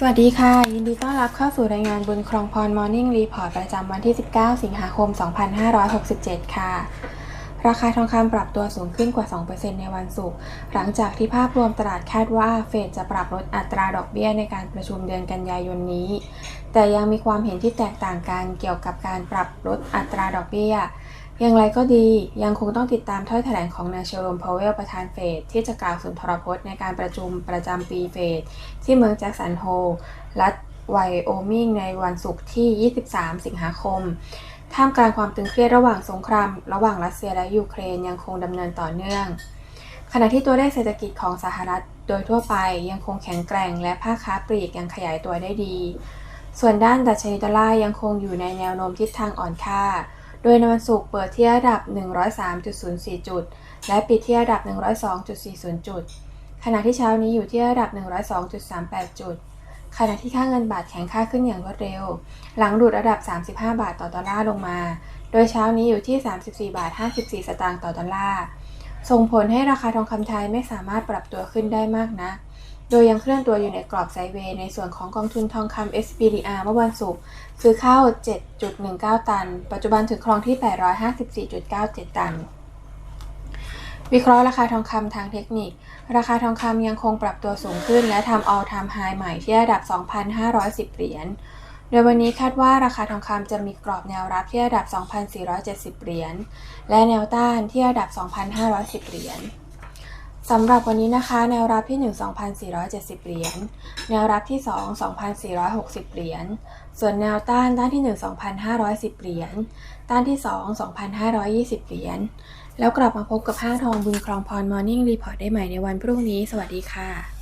สวัสดีค่ะ ยินดีต้อนรับเข้าสู่รายงานบุญครองพร Morning Report ประจำวันที่ 19 สิงหาคม 2567 ค่ะ ราคาทองคำปรับตัวสูงขึ้นกว่า 2%ในวันศุกร์หลังจากที่ภาพรวมตลาดคาดว่าเฟดจะปรับลดอัตราดอกเบี้ยในการประชุมเดือนกันยายนนี้ แต่ยังมีความเห็นที่แตกต่างกันเกี่ยวกับการปรับลดอัตราดอกเบี้ย อย่างไรก็ดียังคงต้องติดตามถ้อยแถลงของนายเชอร์โรมพาวเวลประธานเฟดที่จะกล่าวสุนทรพจน์ในการประชุมประจำปีเฟดที่เมืองแจ็คสันโฮลรัฐไวโอมิงในวันศุกร์ที่ 23 สิงหาคม ท่ามกลางความตึงเครียดระหว่างสงคราม ระหว่างรัสเซียและยูเครนยังคงดำเนินต่อเนื่อง ขณะที่ตัวเลขเศรษฐกิจของสหรัฐโดยทั่วไปยังคงแข็งแกร่งและภาคค้าปลีกยังขยายตัวได้ดี ส่วนด้านดัชนีดอลลาร์ยังคงอยู่ในแนวโน้มทิศทางอ่อนค่า ยในวันศุกร์เปิดที่ระดับ 103.04 จุด และปิดที่ระดับ 102.40 จุด ขณะที่เช้านี้อยู่ที่ระดับ 102.38 จุด ขณะที่ค่าเงินบาทแข็งค่าขึ้นอย่างรวดเร็ว หลังดูดระดับ 35 บาทต่อดอลลาร์ลงมา โดยเช้านี้อยู่ที่ 34 บาท 54 สตางค์ต่อดอลลาร์ ส่งผลให้ราคาทองคำไทยไม่สามารถปรับตัวขึ้นได้มากนัก โดยยังเคลื่อนตัวอยู่ในกรอบไซด์เวย์ในส่วนของกองทุนทองคำ SPDR เมื่อวันศุกร์ซื้อเข้า 7.19 ตัน ปัจจุบันถือครองที่ 854.97 ตัน วิเคราะห์ราคาทองคำทางเทคนิค ราคาทองคำยังคงปรับตัวสูงขึ้น และทำ all time high ใหม่ที่ระดับ 2,510 เหรียญ โดยวันนี้คาดว่าราคาทองคำจะมีกรอบแนวรับที่ระดับ 2,470 เหรียญ และแนวต้านที่ระดับ 2,510 เหรียญ สำหรับวันนี้นะคะ แนวรับที่ 1 2,470 เหรียญ แนวรับที่ 2 2,460 เหรียญ ส่วนแนวต้านด้านที่ 1 2,510 เหรียญ ต้านที่ 2 2,520 เหรียญ แล้วกลับมาพบกับห้างทองบุญครองพร Morning Report ได้ใหม่ในวันพรุ่งนี้ สวัสดีค่ะ